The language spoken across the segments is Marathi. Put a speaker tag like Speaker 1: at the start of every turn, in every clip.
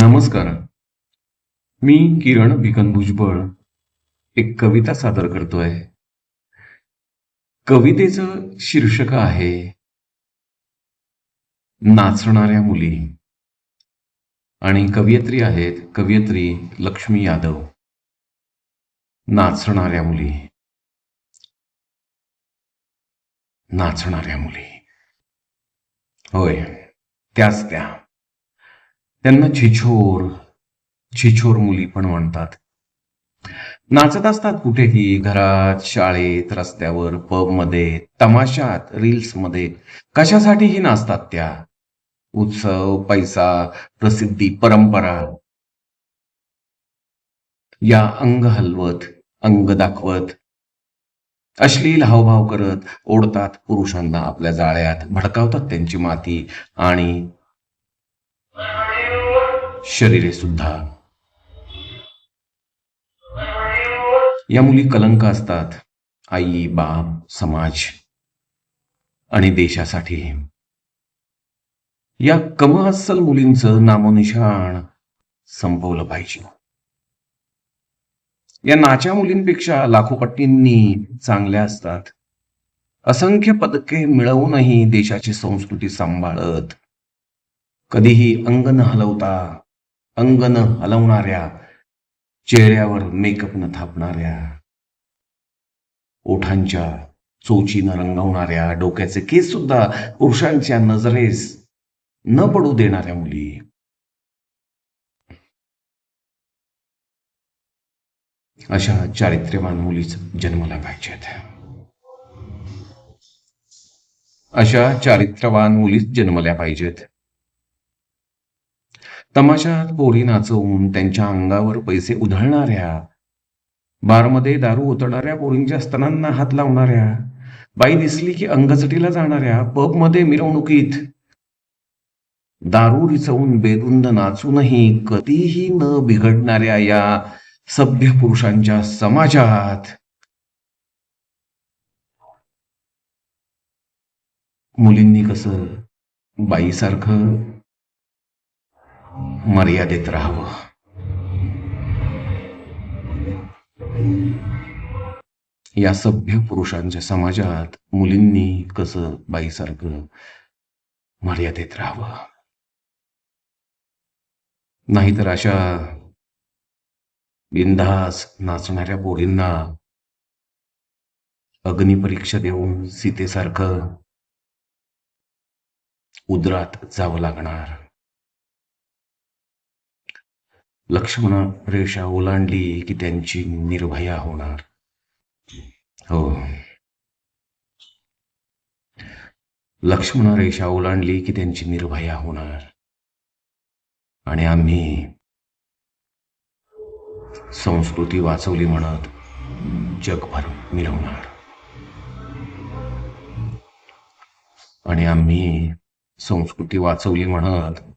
Speaker 1: नमस्कार. मी किरण भिकन भुजबळ एक कविता सादर करतोय. कवितेचं शीर्षक आहे नाचणाऱ्या मुली. आणि कवयित्री आहेत कवयित्री लक्ष्मी यादव. नाचणाऱ्या मुली. नाचणाऱ्या मुली. होय त्याच त्या. त्यांना छिछोर छिछोर मुली पण म्हणतात. नाचत असतात कुठेही घरात शाळेत रस्त्यावर पबमध्ये तमाशात रील्समध्ये कशासाठीही नाचतात त्या. उत्सव पैसा प्रसिद्धी परंपरा. या अंग हलवत अंग दाखवत अश्लील हावभाव करत ओढतात पुरुषांना आपल्या जाळ्यात भडकावतात त्यांची माती आणि शरीरे सुद्धा. या मुली कलंक असतात. आई बाप समाज आणि देशासाठी. या कमहस्सल मुलींचं नामोनिशाण संपवलं पाहिजे. या नाच्या मुलींपेक्षा लाखो पट्टींनी चांगल्या असतात. असंख्य पदके मिळवूनही देशाची संस्कृती सांभाळत कधीही अंग न हलवता अंग न हलवणाऱ्या चेहऱ्यावर मेकअप न थापणाऱ्या ओठांच्या चोचीनं रंगवणाऱ्या डोक्याचे केस सुद्धा पुरुषांच्या नजरेस न पडू देणाऱ्या मुली. अशा चारित्र्यवान मुलीच जन्मला पाहिजेत अशा चारित्र्यवान मुलीच जन्मल्या पाहिजेत तमाशात पोरी नाचवून त्यांच्या अंगावर पैसे उधळणाऱ्या बारमध्ये दारू ओतणाऱ्या पोरींच्या स्तनांना हात लावणाऱ्या बाई दिसली की अंगचटीला जाणाऱ्या पबमध्ये मिरवणुकीत दारू रिचवून बेदुंद नाचूनही कधीही न बिघडणाऱ्या या सभ्य पुरुषांच्या समाजात मुलींनी कसं बाईसारखं मर्यादेत राहावं. या सभ्य पुरुषांच्या समाजात मुलींनी कसं बाईसारखं मर्यादेत राहावं? नाहीतर अशा बिनधास नाचणाऱ्या पोरींना अग्निपरीक्षा देऊन सीतेसारखं उदरात जावं लागणार. लक्ष्मण रेषा ओलांडली की त्यांची निर्भया होणार. हो. लक्ष्मण रेषा ओलांडली की त्यांची निर्भया होणार. आणि आम्ही संस्कृती वाचवली म्हणत जगभर मिरवणार आणि आम्ही संस्कृती वाचवली म्हणत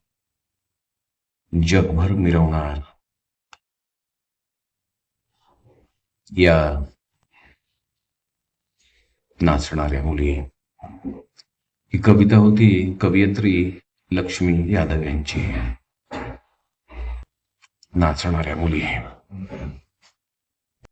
Speaker 1: जगभर मिरवणार. या नाचणाऱ्या मुली. ही कविता होती कवयित्री लक्ष्मी यादव यांची. नाचणाऱ्या मुली.